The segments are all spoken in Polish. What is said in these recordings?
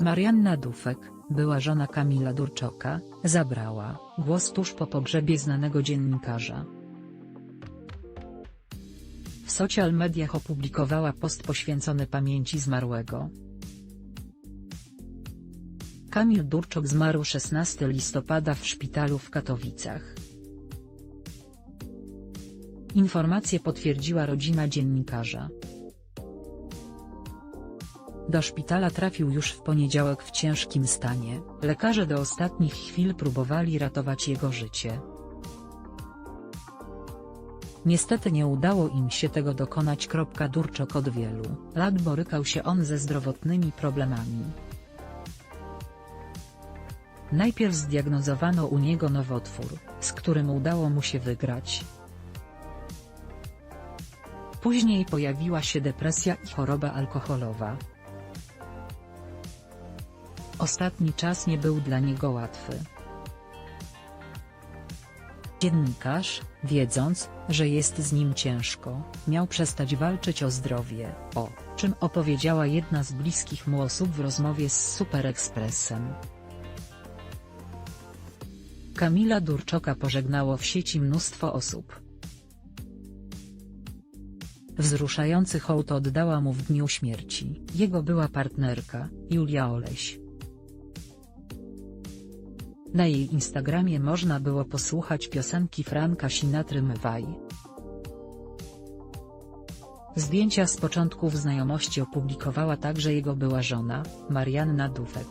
Marianna Dufek, była żona Kamila Durczoka, zabrała głos tuż po pogrzebie znanego dziennikarza. W social mediach opublikowała post poświęcony pamięci zmarłego. Kamil Durczok zmarł 16 listopada w szpitalu w Katowicach. Informację potwierdziła rodzina dziennikarza. Do szpitala trafił już w poniedziałek w ciężkim stanie, lekarze do ostatnich chwil próbowali ratować jego życie. Niestety nie udało im się tego dokonać. Durczok od wielu lat borykał się on ze zdrowotnymi problemami. Najpierw zdiagnozowano u niego nowotwór, z którym udało mu się wygrać. Później pojawiła się depresja i choroba alkoholowa. Ostatni czas nie był dla niego łatwy. Dziennikarz, wiedząc, że jest z nim ciężko, miał przestać walczyć o zdrowie, o czym opowiedziała jedna z bliskich mu osób w rozmowie z Super Expressem. Kamila Durczoka pożegnało w sieci mnóstwo osób. Wzruszający hołd oddała mu w dniu śmierci jego była partnerka, Julia Oleś. Na jej Instagramie można było posłuchać piosenki Franka Sinatry Mywaj. Zdjęcia z początków znajomości opublikowała także jego była żona, Marianna Dufek.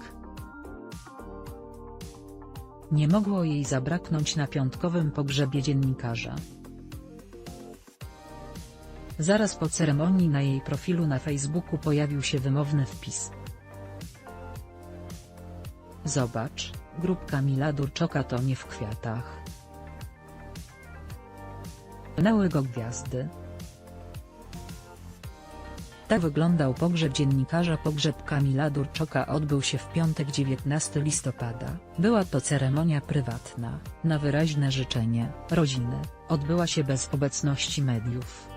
Nie mogło jej zabraknąć na piątkowym pogrzebie dziennikarza. Zaraz po ceremonii na jej profilu na Facebooku pojawił się wymowny wpis. Zobacz, grób Kamila Durczoka to nie w kwiatach. Płynęły go gwiazdy. Tak wyglądał pogrzeb dziennikarza Pogrzeb Kamila Durczoka odbył się w piątek 19 listopada. Była to ceremonia prywatna, na wyraźne życzenie rodziny, odbyła się bez obecności mediów.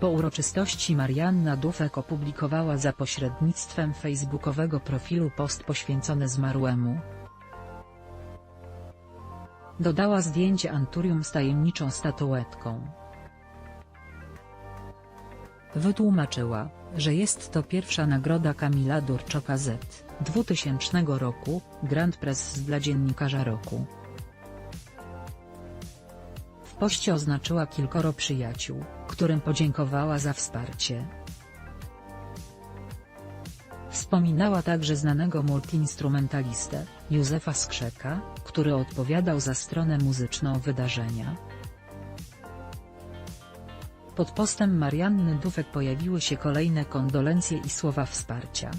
Po uroczystości Marianna Dufek opublikowała za pośrednictwem facebookowego profilu post poświęcony zmarłemu. Dodała zdjęcie Anturium z tajemniczą statuetką. Wytłumaczyła, że jest to pierwsza nagroda Kamila Durczoka Z 2000 roku, Grand Press dla dziennikarza roku. Poście oznaczyła kilkoro przyjaciół, którym podziękowała za wsparcie. Wspominała także znanego multiinstrumentalistę, Józefa Skrzeka, który odpowiadał za stronę muzyczną wydarzenia. Pod postem Marianny Dufek pojawiły się kolejne kondolencje i słowa wsparcia.